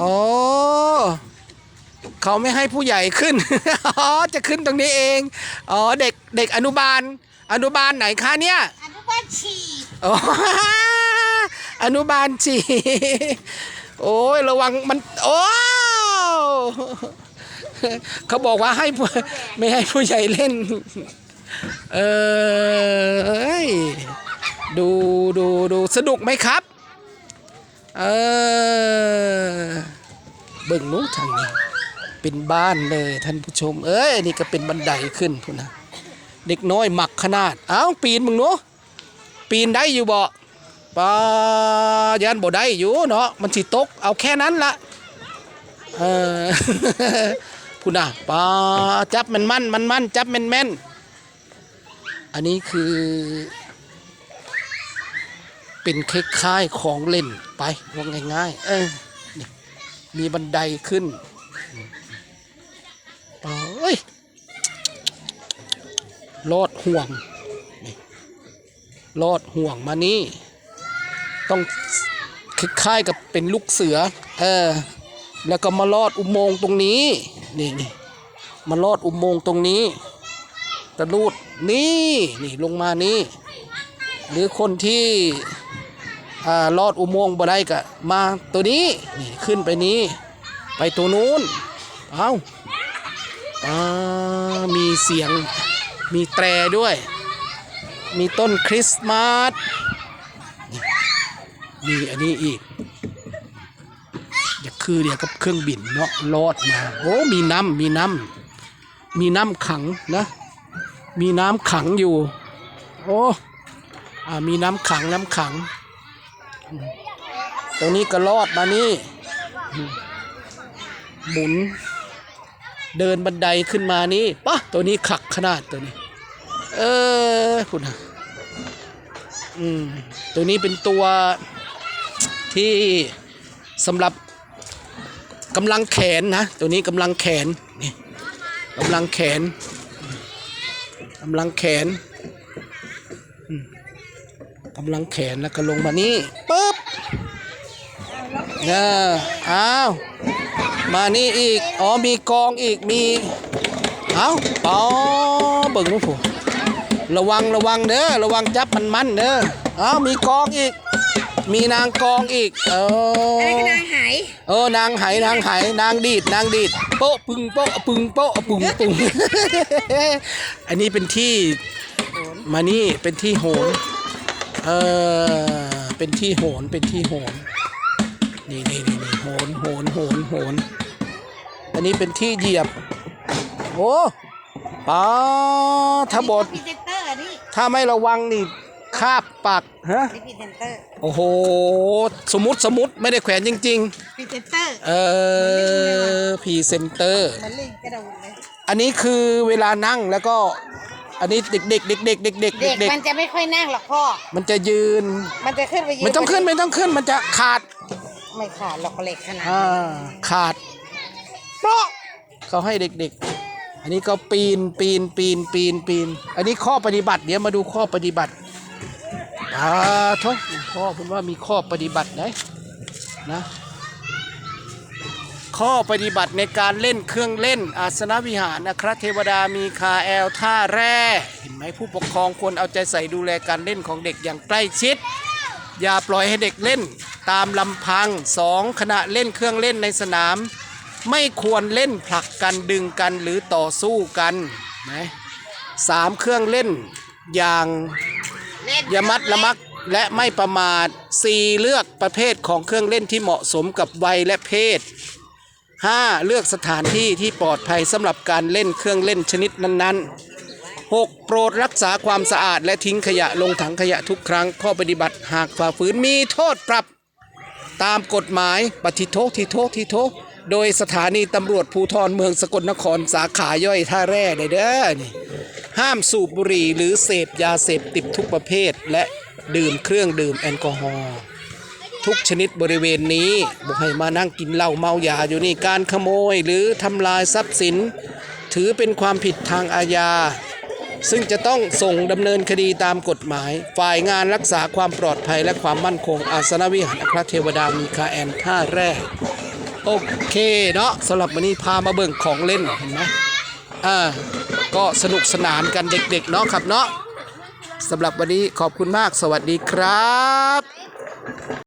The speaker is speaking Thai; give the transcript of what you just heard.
อ๋อเขาไม่ให้ผู้ใหญ่ขึ้น อ๋อ จะขึ้นตรงนี้เอง อ๋อ เด็ก เด็กอนุบาล อนุบาลไหนคะเนี่ย อนุบาลฉี่อ๋ออนุบาลจีโอ้ยระวังมัน โอ้ เขาบอกว่าให้ผู้ไม่ให้ผู้ใหญ่เล่น เออเอ้ยดูดูดูสนุกไหมครับ เออ เบิ่งนู้นทางนี้ เป็นบ้านเลยท่านผู้ชม เอ้ยอันนี่ก็เป็นบันไดขึ้นพุ่นนะเด็กน้อยหมักขนาดอ้าวปีนมึงเนาะปีนได้อยู่บ่ปายันบ่ได้อยู่เนาะมันสิตกเอาแค่นั้นละเออพุ่นน่ะปาจับมันมั่นมันมั่นจับแม่นแม่นอันนี้คือ เป็นคล้ายๆของเล่นไปว่าง่ายๆเออ มีบันไดขึ้นเอ้ยลอดห่วงโลอดห่วงมานี่ ต้องคล้ายๆกับเป็นลูกเสือ เออ แล้วก็มาลอดอุโมงค์ตรงนี้ นี่นี่มาลอดอุโมงค์ตรงนี้ตะลูดนี่ นี่ลงมานี่ หรือคนที่ ลอดอุโมงค์บ่ได้ก็มาตัวนี้นี่ขึ้นไปนี้ ไปตัวนู้นเอาอ่ามีเสียงมีแตรด้วย มีต้นคริสต์มาสมีอันนี้อีกอย่าคือเดียวกับเครื่องบินเนาะลอดมาโอ้มีน้ำมีน้ำมีน้ำขังนะ มีน้ำขังอยู่ โอ้อ่ามีน้ำขังน้ำขัง ตรงนี้ก็ลอดมานี่หมุน เดินบันไดขึ้นมานี่ปะตัวนี้ขักขนาดตัวนี้ เออคุณฮะอืมตัวนี้เป็นตัวที่สำหรับกำลังแขนนะ ตัวนี้กำลังแขนนี่กำลังแขนกำลังแขน กำลังแขนแล้วก็ลงมานี่ปึ๊บเอออ้าวมานี่อีก อ๋อมีกองอีกมีเอ้าป๋อเบิ่งลูกผู้ระวังระวังเด้อระวังจับมันมันเด้อเอ้ามีกองอีก มีนางกองอีกเออะไรอก็นางหายเออนางไหนางไหนางดีดนางดีดโป๊ะปึงโป๊ะปึงโป๊ะปึงปึงอันนี้เป็นที่มานี่เป็นที่โหน เออเป็นที่โหนเป็นที่โหนนี่นี่นี่นี่โหนโหนโหนโหนอันนี้เป็นที่เหยียบ โอ้ป้าถ้าบดพรีเซนเตอร์นี่ถ้าไม่ระวังนี่คาบปากฮะนี่พรีเซนเตอร์โอ้โห สมมติสมมติไม่ได้แขวนจริงๆพรีเซนเตอร์เออพรีเซนเตอร์ เหมันลิงกระโดดเลย อันนี้คือเวลานั่งแล้วก็ อันนี้เด็กๆเด็กๆเด็กๆเด็กๆเด็กเด็กๆเด็กมันจะไม่ค่อยนั่งหรอกพ่อ ๆมันจะยืน มันจะขึ้นไปยืนไม่ต้องขึ้นไม่ต้องขึ้นมันจะขาดไม่ขาดหรอกเหล็กขนาดอ่าขาดเปราะเขาให้เด็กๆ อันนี้ก็ปีนปีนปีนปีนปีน อันนี้ข้อปฏิบัติเดี๋ยวมาดูข้อปฏิบัติอ่าทุกข้อผมว่ามีข้อปฏิบัติไหนนะ ข้อปฏิบัติในการเล่นเครื่องเล่น อาสนวิหารนะครับเทวดามีคาแอลท่าแร่เห็นไหมผู้ปกครองควรเอาใจใส่ดูแลการเล่นของเด็กอย่างใกล้ชิด อย่าปล่อยให้เด็กเล่นตามลำพังสองขณะเล่นเครื่องเล่นในสนาม ไม่ควรเล่นผลักกันดึงกันหรือต่อสู้กันนะสามเครื่องเล่นอย่างยามัดละมักและไม่ประมาท 4. เลือกประเภทของเครื่องเล่นที่เหมาะสมกับวัยและเพศ 5. เลือกสถานที่ที่ปลอดภัยสำหรับการเล่นเครื่องเล่นชนิดนั้นๆ 6. โปรดรักษาความสะอาดและทิ้งขยะลงถังขยะทุกครั้ง ข้อปฏิบัติหากฝ่าฝืนมีโทษปรับ ตามกฎหมายปฏิโทษทิโทษทิโทษโดยสถานีตำรวจภูธรเมืองสกลนครสาขาย่อยท่าแร่ได้เด้อนี่ห้ามสูบบุหรี่หรือเสพยาเสพติดทุกประเภท และดื่มเครื่องดื่มแอลกอฮอล์ ทุกชนิดบริเวณนี้บอกให้มานั่งกินเหล้าเมายาอยู่นี่การขโมยหรือทำลายทรัพย์สิน ถือเป็นความผิดทางอาญา ซึ่งจะต้องส่งดำเนินคดีตามกฎหมาย ฝ่ายงานรักษาความปลอดภัยและความมั่นคงอาสนวิหารพระเทวดามีคาแอนท่าแร่โอเคเนาะสำหรับวันนี้พามาเบิ่งของเล่นเห็นไหมอ่าก็สนุกสนานกันเด็กๆเนาะครับเนาะสำหรับวันนี้ขอบคุณมากสวัสดีครับ